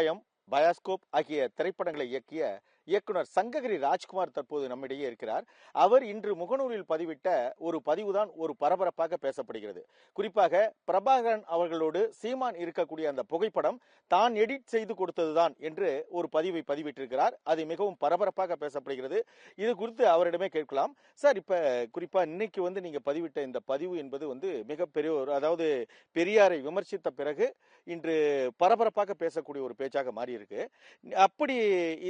பயம் பயாஸ்கோப் ஆகிய திரைப்படங்களை இயக்கிய இயக்குனர் சங்ககிரி ராஜ்குமார் தற்போது நம்மிடையே இருக்கிறார். அவர் இன்று முகநூலில் பதிவிட்ட ஒரு பதிவுதான் ஒரு பரபரப்பாக பேசப்படுகிறது. குறிப்பாக பிரபாகரன் அவர்களோடு சீமான் இருக்கக்கூடிய அந்த புகைப்படம் தான் எடிட் செய்து கொடுத்ததுதான் என்று ஒரு பதிவை பதிவிட்டிருக்கிறார். அது மிகவும் பரபரப்பாக பேசப்படுகிறது. இது குறித்து அவரிடமே கேட்கலாம். சார் இப்ப குறிப்பா இன்னைக்கு வந்து நீங்க பதிவிட்ட இந்த பதிவு என்பது வந்து மிகப்பெரிய ஒரு அதாவது பெரியாரை விமர்சித்த பிறகு இன்று பரபரப்பாக பேசக்கூடிய ஒரு பேச்சாக மாறி இருக்கு அப்படி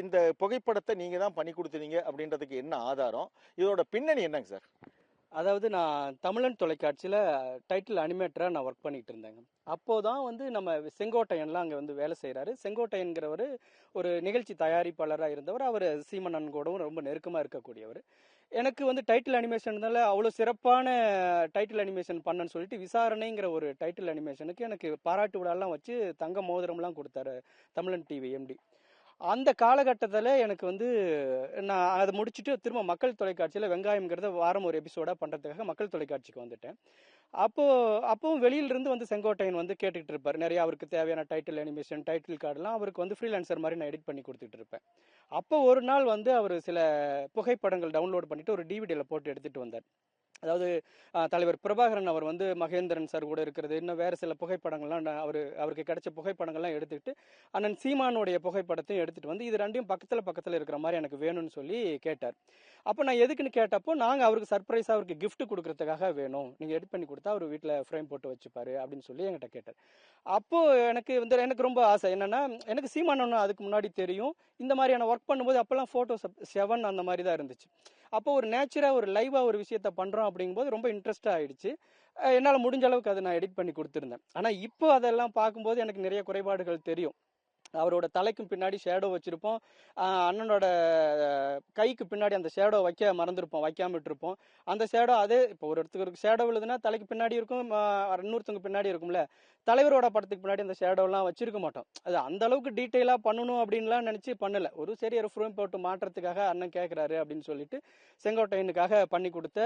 இந்த புகை புகைப்படத்தை நீங்க தான் பண்ணி கொடுத்தீங்க அப்படின்றதுக்கு என்ன ஆதாரம்? இதோட பின்னணி என்னங்க சார்? அதாவது நான் தமிழன் தொலைக்காட்சியில் டைட்டில் அனிமேட்டராக நான் ஒர்க் பண்ணிட்டு இருந்தேங்க. அப்போது தான் வந்து நம்ம செங்கோட்டையன்லாம் அங்கே வந்து வேலை செய்கிறாரு செங்கோட்டையன்கிறவர் ஒரு நிகழ்ச்சி தயாரிப்பாளராக இருந்தவர். அவர் சீமனன் கூடவும் ரொம்ப நெருக்கமாக இருக்கக்கூடியவர். எனக்கு வந்து டைட்டில் அனிமேஷன்னால அவ்வளோ சிறப்பான டைட்டில் அனிமேஷன் பண்ணேன்னு சொல்லிட்டு விசாரணைங்கிற ஒரு டைட்டில் அனிமேஷனுக்கு எனக்கு பாராட்டு விழாலாம் வச்சு தங்க மோதிரம்லாம் கொடுத்தாரு தமிழன் டிவி எம்டி அந்த காலகட்டத்தில் எனக்கு வந்து நான் அதை முடிச்சுட்டு திரும்ப மக்கள் தொலைக்காட்சியில் வெங்காயம்ங்கிறத வாரம் ஒரு எபிசோடாக பண்ணுறதுக்காக மக்கள் தொலைக்காட்சிக்கு வந்துட்டேன். அப்போது அப்பவும் வெளியிலிருந்து வந்து செங்கோட்டையன் வந்து கேட்டுக்கிட்டு இருப்பார். நிறையா அவருக்கு தேவையான டைட்டில் அனிமேஷன் டைட்டில் கார்டெலாம் அவருக்கு வந்து ஃப்ரீலான்சர் மாதிரி நான் எடிட் பண்ணி கொடுத்துட்டு இருப்பேன். அப்போ ஒரு நாள் வந்து அவர் சில புகைப்படங்கள் டவுன்லோட் பண்ணிவிட்டு ஒரு டிவிடியில் போட்டு எடுத்துகிட்டு வந்தார். அதாவது தலைவர் பிரபாகரன் அவர் வந்து மகேந்திரன் சார் கூட இருக்கிறது. இன்னும் வேறு சில புகைப்படங்கள்லாம் நான் அவர் அவருக்கு கிடைச்ச புகைப்படங்கள்லாம் எடுத்துக்கிட்டு அண்ணன் சீமானுடைய புகைப்படத்தையும் எடுத்துட்டு வந்து இது ரெண்டையும் பக்கத்தில் பக்கத்தில் இருக்கிற மாதிரி எனக்கு வேணும்னு சொல்லி கேட்டார். அப்போ நான் எதுக்குன்னு கேட்டப்போ நாங்கள் அவருக்கு சர்ப்ரைஸாக அவருக்கு கிஃப்ட் கொடுக்கறதுக்காக வேணும். நீங்கள் எடிட் பண்ணி கொடுத்தா அவர் வீட்டில் ஃப்ரேம் போட்டு வச்சுப்பாரு அப்படின்னு சொல்லி என்கிட்ட கேட்டார். அப்போது எனக்கு வந்து எனக்கு ரொம்ப ஆசை. என்னென்னா எனக்கு சீமானன்னு அதுக்கு முன்னாடி தெரியும். இந்த மாதிரியான ஒர்க் பண்ணும்போது அப்போல்லாம் ஃபோட்டோஸ் செவன் அந்த மாதிரி தான் இருந்துச்சு. அப்போ ஒரு நேச்சுராக ஒரு லைவாக ஒரு விஷயத்த பண்ணுறோம் அப்படிங்கும்போது ரொம்ப இன்ட்ரெஸ்டாக ஆயிடுச்சு. என்னால் முடிஞ்ச அளவுக்கு அதை நான் எடிட் பண்ணி கொடுத்துருந்தேன். ஆனால் இப்போ அதெல்லாம் பார்க்கும்போது எனக்கு நிறைய குறைபாடுகள் தெரியும். அவரோட தலைக்கும் பின்னாடி ஷேடோ வச்சிருப்போம். அண்ணனோட கைக்கு பின்னாடி அந்த ஷேடோ வைக்க மறந்துருப்போம் வைக்காம இருப்போம் அந்த ஷேடோ அதே இப்போ ஒரு இடத்துக்கு ஷேடோ விழுதுன்னா தலைக்கு பின்னாடி இருக்கும் இன்னொருத்தவங்க பின்னாடி இருக்கும்ல. தலைவரோட படத்துக்கு பின்னாடி அந்த ஷேடோலாம் வச்சிருக்க மாட்டோம். அது அந்த அளவுக்கு டீட்டெயிலாக பண்ணணும் அப்படின்லாம் நினச்சி பண்ணல. ஒரு சரி ஒரு ஃப்ரேம் போட்டு மாற்றத்துக்காக அண்ணன் கேட்குறாரு அப்படின்னு சொல்லிட்டு செங்கோட்டையனுக்காக பண்ணி கொடுத்த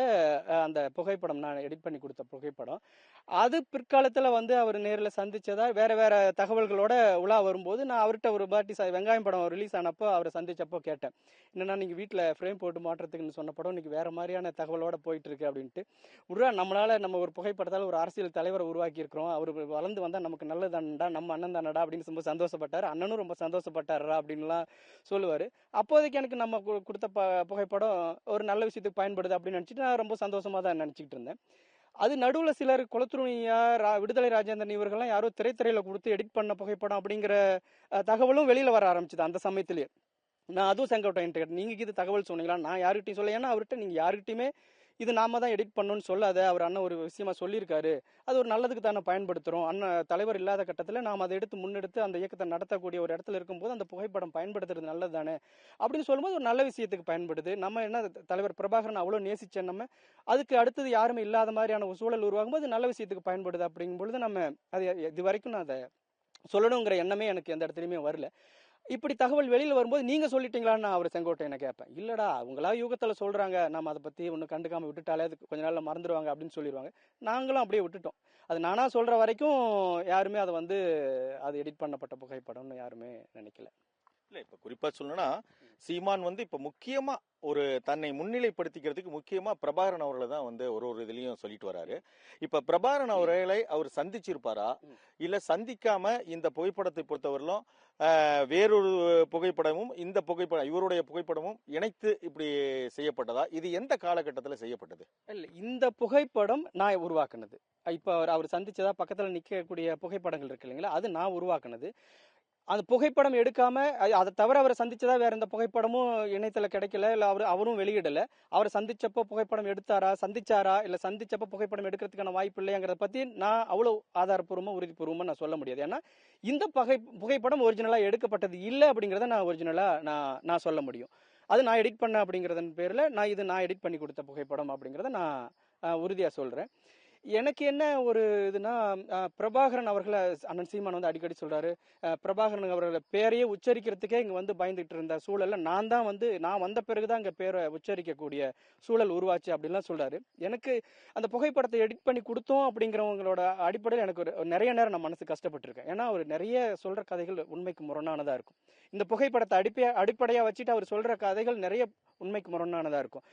அந்த புகைப்படம் நான் எடிட் பண்ணி கொடுத்த புகைப்படம். அது பிற்காலத்தில் வந்து அவர் நேரில் சந்திச்சதா வேற வேற தகவல்களோட உலா வரும்போது நான் அவர்கிட்ட ஒரு பாட்டி வெங்காயம் படம் ரிலீஸ் ஆனப்போ அவரை சந்திச்சப்போ கேட்டேன். என்னன்னா நீங்கள் வீட்டில் ஃப்ரேம் போட்டு மாட்டுறதுக்குன்னு சொன்ன படம் இன்னைக்கு வேற மாதிரியான தகவலோட போயிட்டு இருக்கு அப்படின்ட்டு. உருவா நம்மளால நம்ம ஒரு புகைப்படத்தால் ஒரு அரசியல் தலைவரை உருவாக்கி இருக்கிறோம் அவர் வளர்ந்து வந்தால் நமக்கு நல்லதானடா நம்ம அண்ணன் தானடா அப்படின்னு ரொம்ப சந்தோஷப்பட்டார். அண்ணனும் ரொம்ப சந்தோஷப்பட்டாரா அப்படின்லாம் சொல்லுவார். அப்போதைக்கு எனக்கு நம்ம கொடுத்த ப புகைப்படம் ஒரு நல்ல விஷயத்துக்கு பயன்படுது அப்படின்னு நினச்சிட்டு நான் ரொம்ப சந்தோஷமாக தான் நினச்சிக்கிட்டு இருந்தேன். அது நடுவில் சிலர் குளத்துருணியா ரா விடுதலை ராஜேந்திரன் இவர்கள்லாம் யாரோ திரைத்துறையில் கொடுத்து எடிட் பண்ண புகைப்படம் அப்படிங்கிற தகவலும் வெளியில் வர ஆரம்பிச்சுது அந்த சமயத்திலேயே. நான் அதுவும் செங்கோட்டையன் கேட்டேன் நீங்கள் இது தகவல் சொன்னீங்களா? நான் யார்கிட்டையும் சொல்ல ஏன்னா அவர்கிட்ட நீங்கள் யார்கிட்டையுமே இது நாம தான் எடிட் பண்ணணும்னு சொல்லாத அவர் அண்ணன் ஒரு விஷயமா சொல்லியிருக்காரு. அது ஒரு நல்லதுக்கு தானே பயன்படுத்துகிறோம் அண்ணன் தலைவர் இல்லாத கட்டத்தில் நாம் அதை எடுத்து முன்னெடுத்து அந்த இயக்கத்தை நடத்தக்கூடிய ஒரு இடத்துல இருக்கும்போது அந்த புகைப்படம் பயன்படுத்துறது நல்லது தானே? அப்படின்னு சொல்லும்போது ஒரு நல்ல விஷயத்துக்கு பயன்படுது. நம்ம என்ன தலைவர் பிரபாகரன் அவ்வளோ நேசிச்சேன் நம்ம அதுக்கு அடுத்தது யாருமே இல்லாத மாதிரியான ஒரு சூழல் உருவாகும்போது நல்ல விஷயத்துக்கு பயன்படுது அப்படிங்கும் பொழுது நம்ம அது இது வரைக்கும் நான் அதை சொல்லணுங்கிற எண்ணமே எனக்கு எந்த இடத்துலையுமே வரல. இப்படி தகவல் வெளியில் வரும்போது நீங்கள் சொல்லிட்டீங்களான்னு நான் அவர் செங்கோட்டையனை கேட்பேன். இல்லடா அவங்களா யூகத்தில் சொல்கிறாங்க நம்ம அதை பற்றி ஒன்றும் கண்டுக்காமல் விட்டுட்டாலே அது கொஞ்ச நாளில் மறந்துடுவாங்க அப்படின்னு சொல்லிடுவாங்க நாங்களும் அப்படியே விட்டுட்டோம். அது நானாக சொல்கிற வரைக்கும் யாருமே அதை வந்து அது எடிட் பண்ணப்பட்ட புகைப்படம்னு யாருமே நினைக்கல. இல்ல இப்ப குறிப்பா சொல்லணும்னா சீமான் வந்து இப்ப முக்கியமா ஒரு தன்னை முன்னிலைப்படுத்திக்கிறதுக்கு முக்கியமா பிரபாகரன் அவர்களை தான் வந்து ஒரு ஒரு இதுலயும் சொல்லிட்டு வராரு. இப்ப பிரபாகரன் அவர்களை அவர் சந்திச்சிருப்பாரா. இல்ல சந்திக்காம இந்த புகைப்படத்தை பொறுத்தவரையிலும் வேறொரு புகைப்படமும் இந்த புகைப்படம் இவருடைய புகைப்படமும் இணைத்து இப்படி செய்யப்பட்டதா? இது எந்த காலகட்டத்துல செய்யப்பட்டது? இல்ல இந்த புகைப்படம் நான் உருவாக்குனது. இப்போ அவர் அவர் சந்திச்சதா பக்கத்துல நிக்கக்கூடிய புகைப்படங்கள் இருக்கு இல்லைங்களா? அது நான் உருவாக்குனது. அந்த புகைப்படம் எடுக்காம அதை தவிர அவரை சந்திச்சதா வேற எந்த புகைப்படமும் இணையத்துல கிடைக்கல. இல்ல அவர் அவரும் வெளியிடல. அவரை சந்திச்சப்போ புகைப்படம் எடுத்தாரா சந்திச்சாரா இல்ல சந்திச்சப்போ புகைப்படம் எடுக்கிறதுக்கான வாய்ப்பு இல்லையாங்கிறத பத்தி நான் அவ்வளவு ஆதாரப்பூர்வமா உறுதிப்பூர்வமா நான் சொல்ல முடியாது. ஏன்னா இந்த பகை புகைப்படம் ஒரிஜினலா எடுக்கப்பட்டது இல்லை அப்படிங்கறத நான் ஒரிஜினலா நான் நான் சொல்ல முடியும். அது நான் எடிட் பண்ண அப்படிங்கறதன் பேர்ல நான் இது நான் எடிட் பண்ணி கொடுத்த புகைப்படம் அப்படிங்கறத நான் உறுதியாக உறுதியா சொல்றேன். எனக்கு என்ன ஒரு இதுனா பிரபாகரன் அவர்களை அண்ணன் சீமான் வந்து அடிக்கடி சொல்றாரு. பிரபாகரன் அவர்களை பேரையே உச்சரிக்கிறதுக்கே இங்க வந்து பயந்துட்டு இருந்த சூழல்ல நான் தான் வந்து நான் வந்த பிறகுதான் இங்க பேரை உச்சரிக்கக்கூடிய சூழல் உருவாச்சு அப்படின்லாம் சொல்றாரு. எனக்கு அந்த புகைப்படத்தை எடிட் பண்ணி கொடுத்தோம் அப்படிங்கிறவங்களோட அடிப்படையில் எனக்கு ஒரு நிறைய நேரம் நான் மனசு கஷ்டப்பட்டிருக்கேன். ஏன்னா அவர் நிறைய சொல்ற கதைகள் உண்மைக்கு முரணானதா இருக்கும். இந்த புகைப்படத்தை அடிப்பையா அடிப்படையா வச்சுட்டு அவர் சொல்ற கதைகள் நிறைய உண்மைக்கு முரணானதா இருக்கும்.